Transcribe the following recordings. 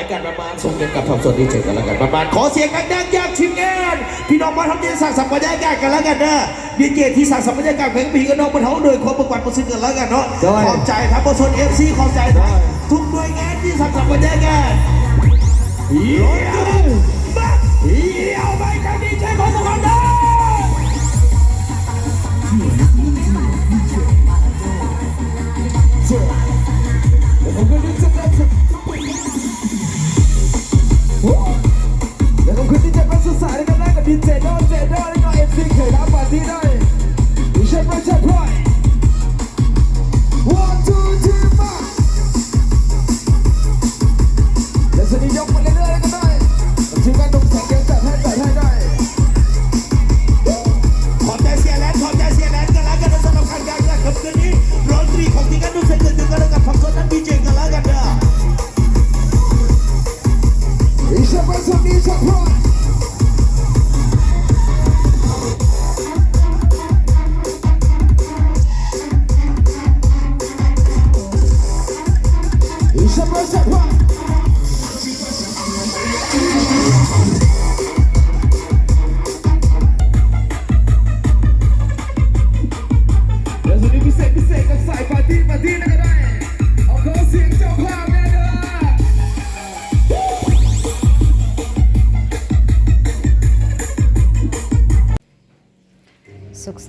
บรรยากบรรยากาศประมาณส่งกันกับทอมสดดีเจกันแล้วกันประมาณขอเสียงดังๆจากทีมงานพี่น้องมาทำดีสั่งสัมบรรยากาศกันแล้วกันเด้อดีเจที่สั่งสัมบรรยากาศเพลงพี่กับน้องบนเขาโดยความประกวดประสิทธิ์กันแล้วกันเนาะขอบใจทั้งประชาชนเอฟซีขอบใจทั้งทุกหน่วยงานที่สั่งสัมบรรยากาศเยี่ยมมากเยี่ยมไปกับดีเจของพวกเราเด้อแล้ว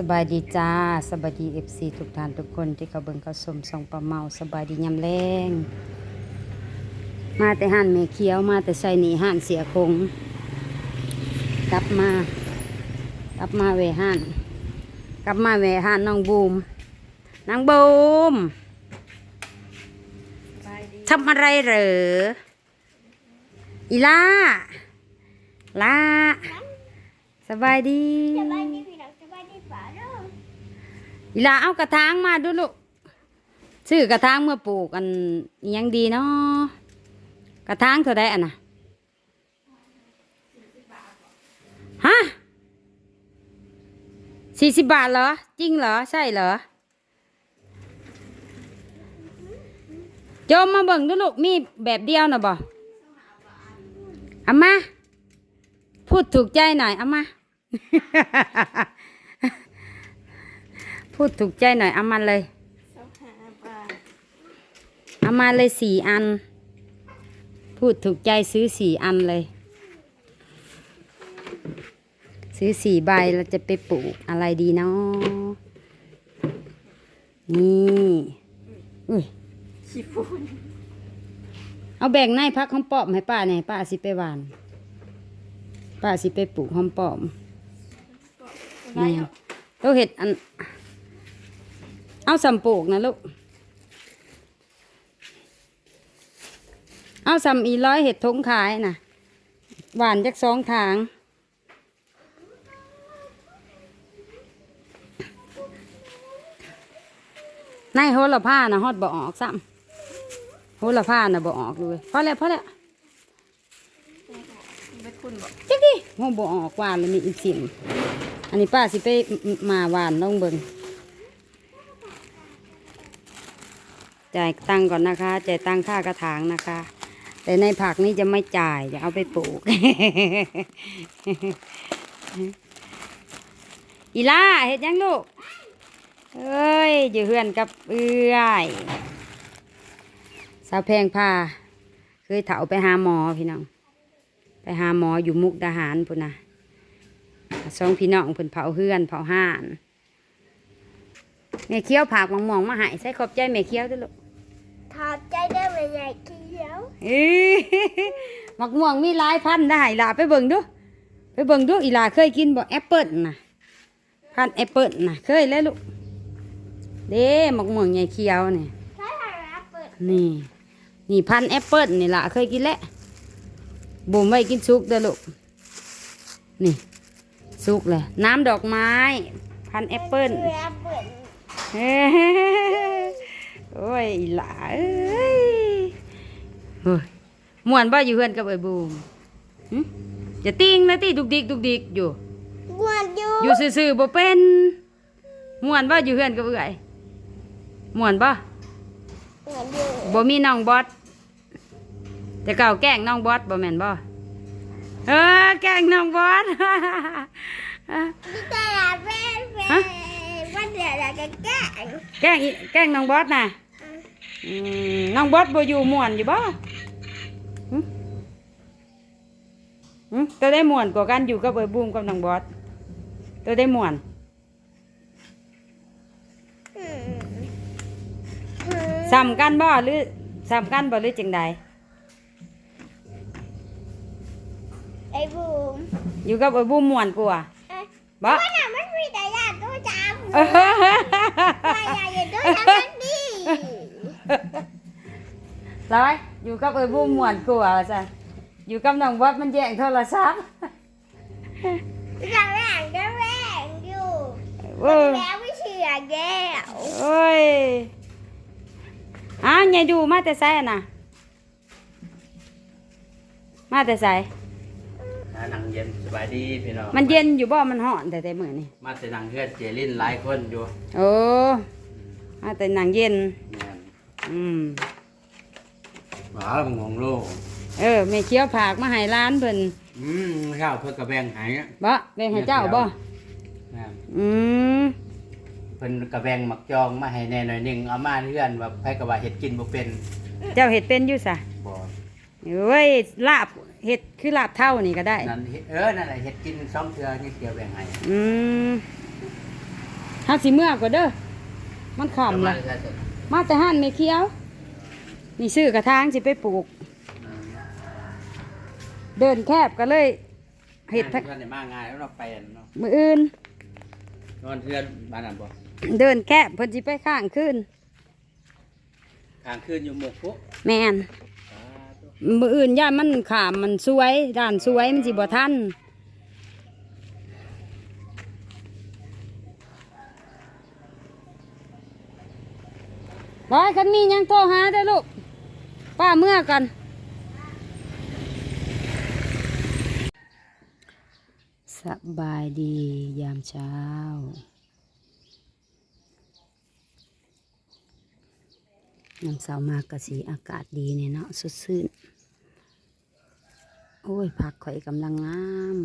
บายดีจ้าสบายดีเอฟซีทุกท่านทุกคนที่เขาเบิ่งเขาสมส่งประเมาสบายดียำแรงมาแต่ห้านเมเขียวมาแต่ใส่หนีห้านเสียคงกลับมากลับมาเวห้านกลับมาเวห้านน้องบูมนางบูมทำอะไรเหรออีล่าล่าสบายดี อีลาเอากระถางมาดูลูกซื้อกระถางเมื่อปลูกอันยังดีเนาะกระถางเท่าไดอันน่ะฮะสี่สิบบาทเหรอ จริงเหรอ ใช่เหรอจมมาเบิ่งดูลูกมีแบบเดียวนะบ่เอามา พูดถูกใจหน่อยเอามา พูดถูกใจหน่อยเอามาเลยสองห้าบาทเอามาเลยสี่อัน พูดถูกใจซื้อสี่อันเลย ซื้อสี่ใบเราจะไปปลูกอะไรดีเนาะนี่อุ้ยขี้ฟูนเอาแบ่งในพักหอมปอมให้ป้าเนี่ยป้าสิไปหวาน ป้าสิไปปลูกหอมปอมนี่เราเห็ดอัน เอาสัมปูกนะลูก เอาสัมอีร้อยเห็ดทงขายนะหวานจากสองทางในโหระพานะฮอดบ่ออกซ้ำโหระพานะบ่ออกเลยพอแล้วพอแล้วไปคุณบอกจักดิโหบ่ออกหวานเลยมีอีกสิมอันนี้ป้าสิไปมาหวานน้องเบิง จ่ายตังก่อนนะคะจ่ายตังค่ากระถางนะคะ แต่ในผักนี่จะไม่จ่ายจะเอาไปปลูก อีล่าเห็ดยังลูกเอ้ยอยู่เฮือนกับเอื้อยสาวแพงพาเคยเถาไปหาหมอพี่น้อง ไปหาหมออยู่มุกดาหารพุ่นนะสองพี่น้องเพิ่นเผาเฮือนเผาห้านแม่เคี้ยวผักมองมองมาหายใส่ขอบใจแม่เคี้ยวด้วยลูก อดใจได้ไหมใหญ่เขียวเอ้ยมักม่วงมีหลายพันธุ์ได้ล่ะไปเบิ่งดู ไปเบิ่งดูอีหลาเคยกินบ่แอปเปิ้ลน่ะ พันธุ์แอปเปิ้ลน่ะ เคยแล้วลูก เด้มักม่วงใหญ่เขียวนี่ใช่ไหมรับเปิดนี่ นี่พันธุ์แอปเปิ้ลนี่ล่ะเคยกินแล้วบ่มไว้กินสุกเด้อลูก นี่สุกเลย น้ำดอกไม้ พันธุ์แอปเปิ้ลรับเปิดเฮ้ โอ้ยอีหล่าเอ้ยเฮ้ยม่วนบ่อยู่เฮือนกับไอ้บูมหึจะติ้งนะติดุกดิกดุกดิกอยู่ บวนอยู่อยู่ซื่อๆบ่เป็นม่วนบ่อยู่เฮือนกับเอื้อยม่วนบ่บวนอยู่บ่มีน้องบอสแต่เก่าแกล้งน้องบอสบ่แม่นบ่เออแกล้งน้องบอสนี่แต่ละเป็นเป็นฮะวันเดียวเราจะแก้งแกล้งอีแกล้งน้องบอสน่ะอืม น้องบอสบ่อยู่ม่วนอยู่บ่หึหึตัวได้ม่วนกว่ากันอยู่กับเอ้ยบูมกับน้องบอสตัวได้ม่วนอืมซ้ำกันบ่หรือซ้ำกันบ่หรือจังใดไอ้บูมอยู่กับเอ้ยบูมม่วนกว่าเอ้ยบ่วันน่ะมันมีแต่ยาตัวจำเออ ร้อยอยู่กับเอ้ยบูมม่วนกว่าว่าซั่นอยู่กับน้องบอสมันแย่งโทรศัพท์จะแรงจะแรงอยู่เออแล้วไม่เชื่อแก้วโอ้ยอ้าวไงดูมาแต่ไสอะน่ะ มาแต่ไสถ้านังเย็นสบายดีพี่น้องมันเย็นอยู่บ่ มันร้อนแต่แต่มื้อนี้มาแต่นังเฮือนเจลินหลายคนอยู่โอ้มาแต่หนังเย็น แม่น อืมหมาบงงโลกเออแม่เคี้ยวผากมาให้ร้านเพิ่นอืมข้าวเพื่อกระแบงหายอะบ่แบ่งให้เจ้าบ่แม่นอืมเพิ่นกระแบงหมักจองมาให้แน่หน่อยหนึงเอามาเฮือนว่าไผก็ว่าเฮ็ดกินบ่เป็นเจ้าเฮ็ดเป็นอยู่ซะบ่เอ้ยลาบเฮ็ดคือลาบเท่านี่ก็ได้ นั่นเฮ็ดเออนั่นแหละเฮ็ดกินสองเทื่อนี่เดียวแบ่งให้อืมเฮาสิเมื่อกว่าเด้อมันค่ำละเอามาเลยจ้ะ มาแต่ห้านแม่เคี้ยว นี่ซื้อกระถางสิไปปลูก เดินแคบก็เลยเห็ดเฮ็ทักดได้มาง่ายแล้วเราไปอันเนาะมืออื่นนอนเทือนบ้านนั้นบ่เดินแคบเพิ่นสิไปข้างขึ้นกลางคืนอยู่หมกปุ๊แมนมืออื่นย่านมันขามมันสวยด้านสวยมันสิบ่ทัน บอยคันมีหยังโทรหาเด้ลูก ป้าเมื่อกัน สบายดียามเช้า น้ำเสามากกะสีอากาศดีเนี่ยเนาะสดชื่น โอ้ย ผักข่อยกำลังงาม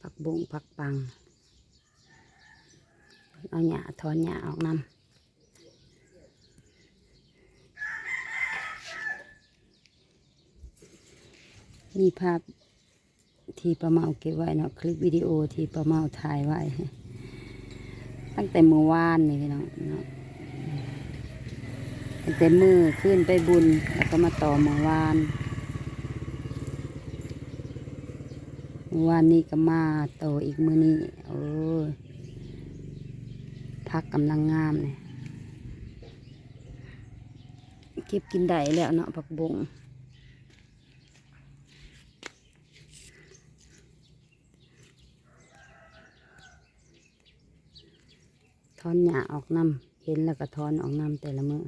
ผักบุ้งผักปัง เอาหญ้าถอนหญ้าออกนำ มีภาพที่ประเมาเก็บไว้เนาะคลิปวิดีโอที่ประเมาถ่ายไว้ ตั้งแต่เมื่อวานนี่พี่น้องเนาะตั้งแต่มือขึ้นไปบุญแล้วก็มาต่อเมื่อวานเมื่อวานนี้ก็มาต่ออีกมือนี้โอ้ยพักกำลังงามเนี่ยเก็บกินได้แล้วเนาะผักบง อนหญ้าออกน้ำเห็นแล้วก็ทอนออกน้ำแต่ละมือ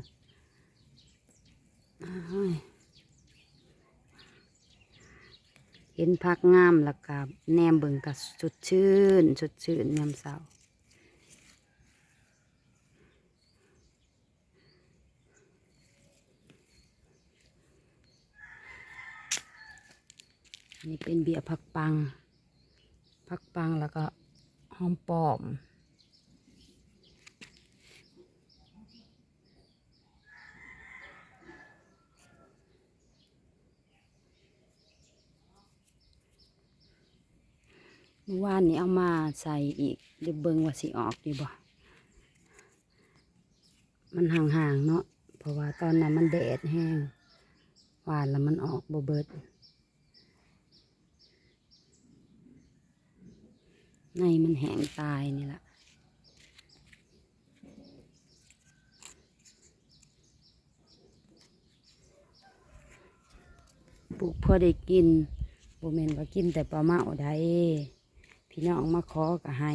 เห็นพักงามแล้วก็แนมเบิ่งก็สดชื่นสดชื่นยามเช้าอันนี้เป็นเบียร์ผักปัง ผักปังแล้วก็หอมปอม เมื่อวานนี้เอามาใส่อีกเดี๋ยวเบิ่งว่าสิออกดีบ่ มันห่างๆเนาะ เพราะว่าตอนนั้นมันแดดแห้งหวานแล้วมันออกบ่เบิด ในมันแห้งตายนี่แหละปลูกพอได้กินบ่แม่นว่ากินแต่ปลาเมาได้ พี่น้องมาขอก็ให้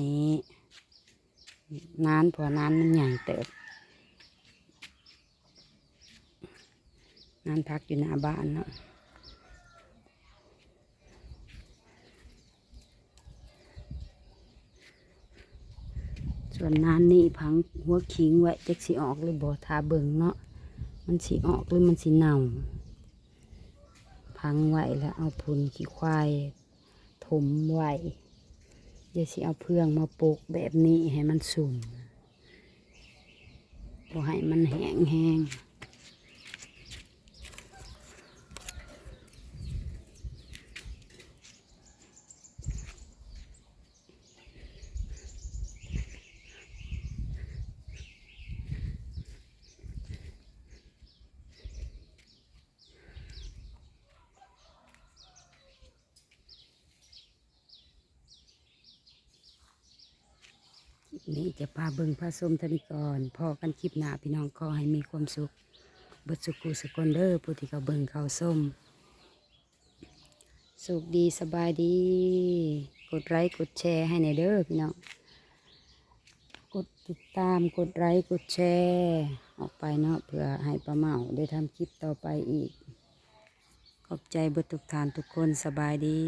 นานพอนานมันใหญ่เติบนานพักอยู่หน้าบ้านเนาะส่วนนานนี่พังหัวขิงไว้จักสิออกหรือบ่ทาเบิงเนาะมันสิออกหรือมันสิเน่าพังไว้แล้วเอาพุนขี้ควายถมไว้ เดี๋ยวสิเอาเพื่องมาปลูกแบบนี้ให้มันสุ่มบ่ให้มันแห้งแห้ง นี่จะพาเบิงพาสมเทานิกรพอกันคลิปหน้าพี่น้องขอให้มีความสุขเบิดสุขุสกลเด้อผู้ที่เขาเบิงเขาส้ม สุขดีสบายดี กดไลค์กดแชร์ให้ในเด้อพี่น้องกดติดตามกดไลค์กดแชร์ออกไปเนาะเพื่อให้ป้าเมาได้ทำคลิปต่อไปอีก ขอบใจเบิดทุกทานทุกคนสบายดี